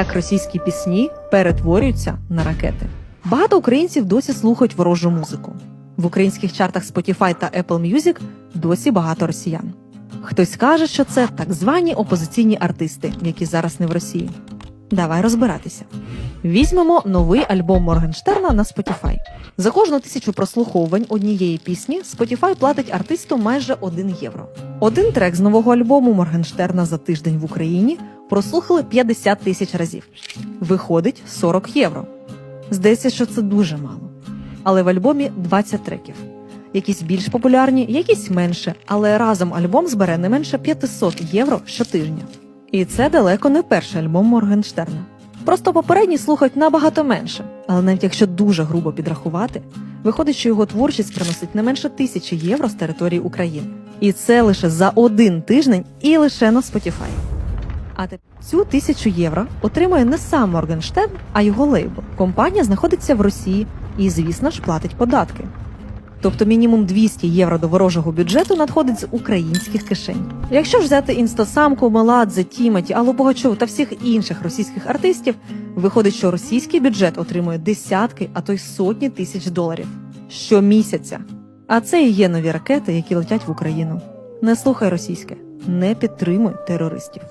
як російські пісні перетворюються на ракети. Багато українців досі слухають ворожу музику. В українських чартах Spotify та Apple Music досі багато росіян. Хтось каже, що це так звані опозиційні артисти, які зараз не в Росії. Давай розбиратися. Візьмемо новий альбом Моргенштерна на Spotify. За кожну тисячу прослуховувань однієї пісні Spotify платить артисту майже 1 євро. Один трек з нового альбому Моргенштерна за тиждень в Україні прослухали 50 тисяч разів. Виходить 40 євро. Здається, що це дуже мало. Але в альбомі 20 треків. Якісь більш популярні, якісь менше, але разом альбом збере не менше 500 євро щотижня. І це далеко не перший альбом Моргенштерна. Просто попередній слухають набагато менше, але навіть якщо дуже грубо підрахувати, виходить, що його творчість приносить не менше тисячі євро з території України. І це лише за один тиждень і лише на Spotify. А цю тисячу євро отримує не сам Моргенштерн, а його лейбл. Компанія знаходиться в Росії і, звісно ж, платить податки. Тобто мінімум 200 євро до ворожого бюджету надходить з українських кишень. Якщо взяти інстасамку, Меладзе, Тімоті, Аллу Богачову та всіх інших російських артистів, виходить, що російський бюджет отримує десятки, а то й сотні тисяч доларів щомісяця. А це і є нові ракети, які летять в Україну. Не слухай російське, не підтримуй терористів.